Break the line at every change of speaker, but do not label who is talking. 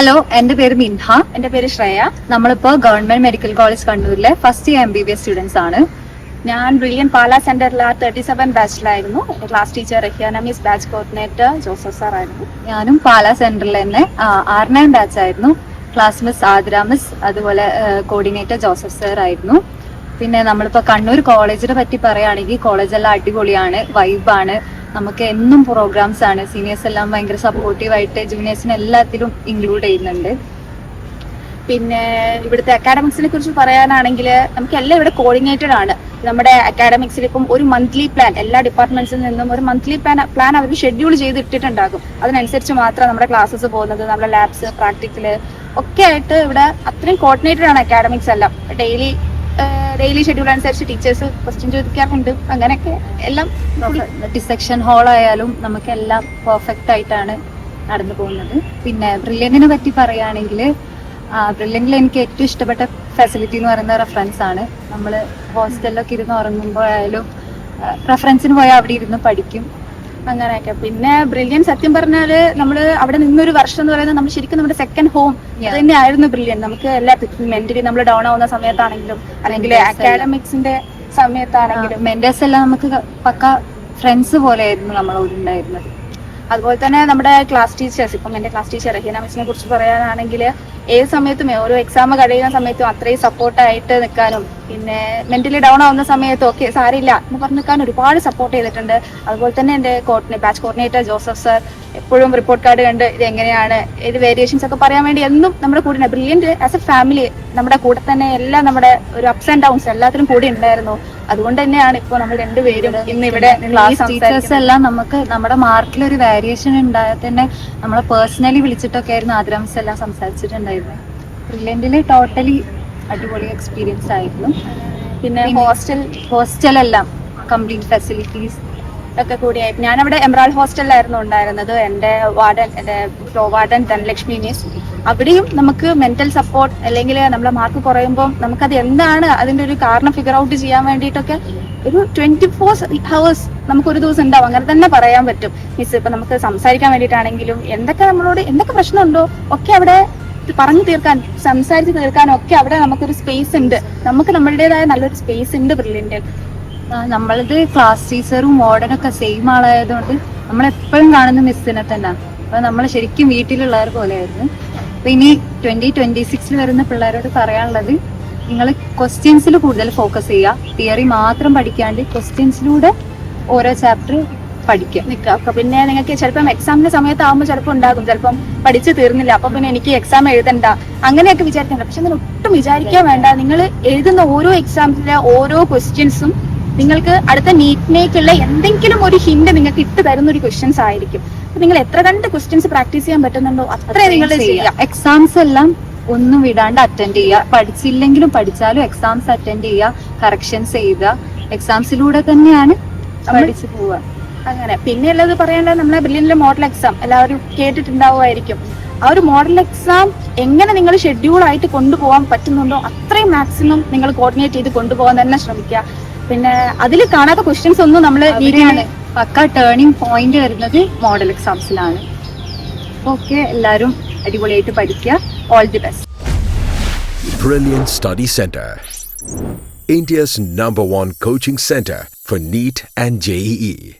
Hello എന്റെ പേര് മിൻഹ.
എന്റെ പേര് ശ്രേയ.
നമ്മളിപ്പോ ഗവൺമെന്റ് മെഡിക്കൽ കോളേജ് കണ്ണൂരിലെ first year M B B S students ആണ്.
ഞാൻ ബ്രില്യൻ പാല സെന്ററിലെ thirty seven ബാച്ചിലായിരുന്നു class teacher economics batch coordinator Joseph sir ആയിരുന്നു.
ഞാനും പാല സെന്ററിൽ തന്നെ ആർ ബാച്ച് ആയിരുന്നു. ക്ലാസ് മിസ് ആതിര മിസ് അതുപോലെ കോർഡിനേറ്റർ ജോസഫ് സാർ ആയിരുന്നു. പിന്നെ നമ്മളിപ്പോ കണ്ണൂർ കോളേജിനെ പറ്റി പറയുകയാണെങ്കിൽ കോളേജ് എല്ലാം അടിപൊളിയാണ് വൈബാണ് നമുക്ക് എന്നും പ്രോഗ്രാംസ് ആണ്. സീനിയേഴ്സ് എല്ലാം ഭയങ്കര സപ്പോർട്ടീവ് ആയിട്ട് ജൂനിയേഴ്സിനെ എല്ലാത്തിലും ഇൻക്ലൂഡ് ചെയ്യുന്നുണ്ട്.
പിന്നെ ഇവിടുത്തെ അക്കാഡമിക്സിനെ കുറിച്ച് പറയാനാണെങ്കിൽ നമുക്ക് എല്ലാം ഇവിടെ കോർഡിനേറ്റഡ് ആണ്. നമ്മുടെ അക്കാഡമിക്സിൽ ഇപ്പം ഒരു മന്ത്ലി പ്ലാൻ എല്ലാ ഡിപ്പാർട്ട്മെന്റ്സിൽ നിന്നും ഒരു മന്ത്ലി പ്ലാൻ പ്ലാൻ അവർ ഷെഡ്യൂൾ ചെയ്ത് ഇട്ടിട്ടുണ്ടാകും അതിനനുസരിച്ച് മാത്രം നമ്മുടെ ക്ലാസ്സസ് പോകുന്നത് നമ്മുടെ ലാബ്സ് പ്രാക്ടിക്കൽ ഒക്കെ ആയിട്ട് ഇവിടെ അത്രയും കോർഡിനേറ്റഡ് ആണ് അക്കാഡമിക്സ് എല്ലാം. ഡെയിലി ഡെയിലി ഷെഡ്യൂൾ അനുസരിച്ച് ടീച്ചേഴ്സ് ക്വസ്റ്റ്യൻ ചോദിക്കാറുണ്ട്. അങ്ങനെയൊക്കെ എല്ലാം
ഡിസെക്ഷൻ ഹോൾ ആയാലും നമുക്ക് എല്ലാം പെർഫെക്റ്റ് ആയിട്ടാണ് നടന്നു പോകുന്നത്. പിന്നെ ബ്രില്യന്റിനെ പറ്റി പറയുകയാണെങ്കിൽ ബ്രില്യന്റിൽ എനിക്ക് ഏറ്റവും ഇഷ്ടപ്പെട്ട ഫെസിലിറ്റി എന്ന് പറയുന്ന റെഫറൻസ് ആണ്. നമ്മൾ ഹോസ്റ്റലിലൊക്കെ ഇരുന്ന് ഉറങ്ങുമ്പോഴായാലും റെഫറൻസിന് പോയാൽ അവിടെ ഇരുന്ന് പഠിക്കും.
അങ്ങനെയൊക്കെ. പിന്നെ ബ്രില്യൻ സത്യം പറഞ്ഞാൽ നമ്മൾ അവിടെ നിന്നൊരു വർഷം എന്ന് പറയുന്നത് നമ്മൾ ശരിക്കും നമ്മുടെ സെക്കൻഡ് ഹോം. അത് തന്നെയായിരുന്നു ബ്രില്യൻ നമുക്ക് എല്ലാ മെന്റലി നമ്മൾ ഡൗൺ ആവുന്ന സമയത്താണെങ്കിലും അല്ലെങ്കിൽ അക്കാഡമിക്സിന്റെ സമയത്താണെങ്കിലും
മെന്റേഴ്സ് എല്ലാം നമുക്ക് പക്ക ഫ്രണ്ട്സ് പോലെയായിരുന്നു നമ്മൾ ഉണ്ടായിരുന്നത്.
അതുപോലെ തന്നെ നമ്മുടെ ക്ലാസ് ടീച്ചേഴ്സ് ഇപ്പം എന്റെ ക്ലാസ് ടീച്ചർ റഹീന മിസ്സിനെ കുറിച്ച് പറയാനാണെങ്കിൽ ഏത് സമയത്തും ഓരോ എക്സാം കഴിയുന്ന സമയത്തും അത്രയും സപ്പോർട്ടായിട്ട് നിൽക്കാനും പിന്നെ മെന്റലി ഡൗൺ ആവുന്ന സമയത്തും ഒക്കെ സാരില്ല എന്ന് പറഞ്ഞു നിൽക്കാൻ ഒരുപാട് സപ്പോർട്ട് ചെയ്തിട്ടുണ്ട്. അതുപോലെ തന്നെ എന്റെ കോർഡിനേ ബാച്ച് കോർഡിനേറ്റർ ജോസഫ് സർ എപ്പോഴും റിപ്പോർട്ട് കാർഡ് കണ്ട് ഇത് എങ്ങനെയാണ് ഇത് വേരിയേഷൻസ് ഒക്കെ പറയാൻ വേണ്ടി എന്നും നമ്മുടെ കൂടെ ബ്രില്യന്റ് ആസ് എ ഫാമിലി നമ്മുടെ കൂടെ തന്നെ എല്ലാം നമ്മുടെ ഒരു അപ്സ് ആൻഡ് ഡൗൺസ് എല്ലാത്തിനും കൂടി ഉണ്ടായിരുന്നു. അതുകൊണ്ട് തന്നെയാണ് ഇപ്പോൾ നമ്മൾ രണ്ടുപേരും ഇന്ന് ഇവിടെ
ക്ലാസ് ടീച്ചേഴ്സ് എല്ലാം നമുക്ക് നമ്മുടെ മാർക്കിൽ ഒരു വേരിയേഷൻ ഉണ്ടായാൽ തന്നെ നമ്മളെ പേഴ്സണലി വിളിച്ചിട്ടൊക്കെ ആയിരുന്നു ആദ്രാംസ് എല്ലാം സംസാരിച്ചിട്ടുണ്ടായിരുന്നത്. ബ്രില്യന്റിൽ ടോട്ടലി അടിപൊളി എക്സ്പീരിയൻസ് ആയിരുന്നു.
പിന്നെ ഹോസ്റ്റൽ
ഹോസ്റ്റലെല്ലാം കംപ്ലീറ്റ് ഫെസിലിറ്റീസ്
ഒക്കെ കൂടിയായി ഞാനവിടെ എംറാൾ ഹോസ്റ്റലിലായിരുന്നു ഉണ്ടായിരുന്നത്. എന്റെ വാർഡൻ എന്റെ ഫ്ലോ വാർഡൻ ധനലക്ഷ്മി മിസ് അവിടെയും നമുക്ക് മെന്റൽ സപ്പോർട്ട് അല്ലെങ്കിൽ നമ്മളെ മാർക്ക് കുറയുമ്പോൾ നമുക്കത് എന്താണ് അതിന്റെ ഒരു കാരണം ഫിഗർ ഔട്ട് ചെയ്യാൻ വേണ്ടിയിട്ടൊക്കെ ഒരു ട്വന്റി ഫോർ ഹവേഴ്സ് നമുക്ക് ഒരു ദിവസം ഉണ്ടാവും. അങ്ങനെ തന്നെ പറയാൻ പറ്റും. മിസ് ഇപ്പൊ നമുക്ക് സംസാരിക്കാൻ വേണ്ടിയിട്ടാണെങ്കിലും എന്തൊക്കെ നമ്മളോട് എന്തൊക്കെ പ്രശ്നമുണ്ടോ ഒക്കെ അവിടെ പറഞ്ഞു തീർക്കാൻ സംസാരിച്ച് തീർക്കാനൊക്കെ അവിടെ നമുക്കൊരു സ്പേസ് ഉണ്ട്. നമുക്ക് നമ്മളുടേതായ നല്ലൊരു സ്പേസ് ഉണ്ട് ബ്രില്യന്റ്
നമ്മളത് ക്ലാസ് ടീച്ചറും മോഡനൊക്കെ സെയിം ആളായതുകൊണ്ട് നമ്മളെപ്പോഴും കാണുന്ന മിസ്സിനെ തന്നെ. അപ്പൊ നമ്മൾ ശരിക്കും വീട്ടിലുള്ളവർ പോലെയായിരുന്നു. അപ്പൊ ഇനി ട്വന്റി ട്വന്റി സിക്സിൽ വരുന്ന പിള്ളേരോട് പറയാനുള്ളത് നിങ്ങൾ ക്വസ്റ്റ്യൻസിൽ കൂടുതൽ ഫോക്കസ് ചെയ്യുക. തിയറി മാത്രം പഠിക്കാണ്ട് ക്വസ്റ്റ്യൻസിലൂടെ ഓരോ ചാപ്റ്റർ പഠിക്കുക.
നിൽക്കുക. പിന്നെ നിങ്ങൾക്ക് ചിലപ്പം എക്സാമിന്റെ സമയത്താകുമ്പോൾ ചിലപ്പോൾ ഉണ്ടാകും. ചിലപ്പം പഠിച്ചു തീർന്നില്ല. അപ്പൊ പിന്നെ എനിക്ക് എക്സാം എഴുതണ്ട. അങ്ങനെയൊക്കെ വിചാരിക്കണ്ട. പക്ഷെ നിങ്ങൾ ഒട്ടും വിചാരിക്കാൻ വേണ്ട. നിങ്ങൾ എഴുതുന്ന ഓരോ എക്സാമിലെ ഓരോ ക്വസ്റ്റ്യൻസും നിങ്ങൾക്ക് അടുത്ത നീറ്റിനേക്കുള്ള എന്തെങ്കിലും ഒരു ഹിന്റ് നിങ്ങൾക്ക് ഇട്ട് തരുന്ന ഒരു ക്വസ്റ്റ്യൻസ് ആയിരിക്കും. നിങ്ങൾ എത്ര കണ്ട് ക്വസ്റ്റ്യൻസ് പ്രാക്ടീസ് ചെയ്യാൻ പറ്റുന്നുണ്ടോ അത്ര നിങ്ങൾ ചെയ്യുക
എക്സാംസ് എല്ലാം ഒന്നും വിടാണ്ട് അറ്റൻഡ് ചെയ്യുക. പഠിച്ചില്ലെങ്കിലും പഠിച്ചാലും എക്സാംസ് അറ്റൻഡ് ചെയ്യുക. കറക്ഷൻസ് ചെയ്യുക. എക്സാംസിലൂടെ തന്നെയാണ് പഠിച്ചു പോവുക.
അങ്ങനെ. പിന്നെ ഉള്ളത് പറയാനുള്ളത് നമ്മളെ ബ്രില്യന്റെ മോഡൽ എക്സാം എല്ലാവരും കേട്ടിട്ടുണ്ടാവുമായിരിക്കും. ആ ഒരു മോഡൽ എക്സാം എങ്ങനെ നിങ്ങൾ ഷെഡ്യൂൾ ആയിട്ട് കൊണ്ടുപോകാൻ പറ്റുന്നുണ്ടോ അത്രയും മാക്സിമം നിങ്ങൾ കോർഡിനേറ്റ് ചെയ്ത് കൊണ്ടുപോകാൻ തന്നെ ശ്രമിക്കുക. പിന്നെ അതിൽ കാണാത്ത ക്വസ്റ്റ്യൻസ് ഒന്നും നമ്മൾ
പക്ക ടേണിംഗ് പോയിന്റ് വരുന്നത് മോഡൽ എക്സാംസിലാണ് ഓക്കെ എല്ലാവരും അടിപൊളിയായിട്ട് പഠിക്കുക all the best
Brilliant Study Center. India's number one coaching center for NEET and E. JEE.